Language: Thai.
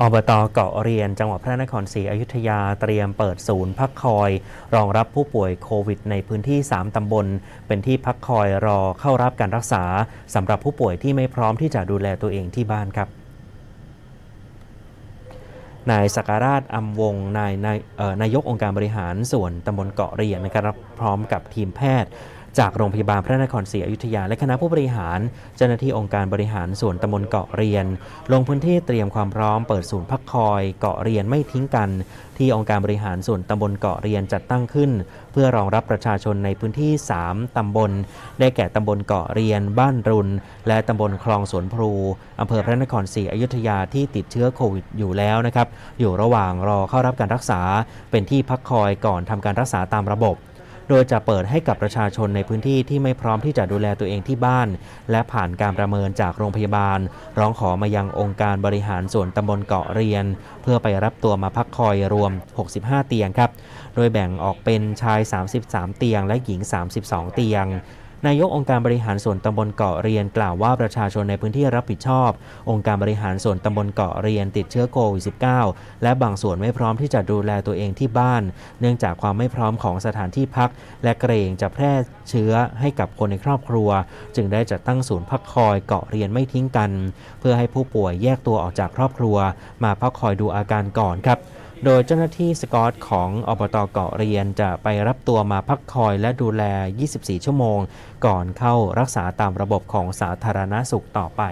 อบตเกาะเรียน จังหวัดพระนครศรีอยุธยาเตรียมเปิดศูนย์พักคอย รองรับผู้ป่วยโควิด ในพื้นที่ 3 ตำบล เป็นที่พักคอยรอเข้ารับการรักษาสำหรับผู้ป่วยที่ไม่พร้อมที่จะดูแลตัวเองที่บ้านครับนายสัการาชอำวงนายนายนายกองค์การบริหารส่วนตำบลเกาะเรียนนะครับพร้อมกับทีมแพทย์ จากโรงพยาบาลพระนครศรีอยุธยา และคณะผู้บริหาร เจ้าหน้าที่องค์การบริหารส่วนตำบลเกาะเรียน ลงพื้นที่เตรียมความพร้อมเปิดศูนย์พักคอยเกาะเรียนไม่ทิ้งกัน ที่องค์การบริหารส่วนตำบลเกาะเรียนจัดตั้งขึ้น เพื่อรองรับประชาชนในพื้นที่ 3 ตำบล ได้แก่ตำบลเกาะเรียน บ้านรุน และตำบลคลองสวนพลูอำเภอพระนครศรีอยุธยาที่ติดเชื้อโควิดอยู่แล้วนะครับอยู่ระหว่างรอเข้ารับการรักษาเป็นที่พักคอยก่อนทำการรักษาตามระบบ โดยจะเปิดให้กับประชาชนในพื้นที่ที่ไม่พร้อมที่จะดูแลตัวเองที่บ้าน และผ่านการประเมินจากโรงพยาบาล ร้องขอมายังองค์การบริหารส่วนตำบลเกาะเรียน เพื่อไปรับตัวมาพักคอยรวม 65 เตียงครับ โดยแบ่งออกเป็นชาย 33 เตียงและหญิง 32 เตียง นายกองค์การบริหารส่วนตำบลเกาะเรียนกล่าวว่าประชาชนในพื้นที่รับผิดชอบ องค์การบริหารส่วนตำบลเกาะเรียนติดเชื้อโควิด -19 และบางส่วนไม่พร้อมที่จะดูแลตัวเองที่บ้าน เนื่องจากความไม่พร้อมของสถานที่พัก และเกรงจะแพร่เชื้อให้กับคนในครอบครัว จึงได้จัดตั้งศูนย์พักคอยเกาะเรียนไม่ทิ้งกัน เพื่อให้ผู้ป่วยแยกตัวออกจากครอบครัว มาพักคอยดูอาการก่อนครับ โดยเจ้าหน้าที่สกอตของอบตเกาะเรียนจะไปรับตัวมาพักคอยและดูแล 24 ชั่วโมง ก่อนเข้ารักษาตามระบบของสาธารณสุขต่อไป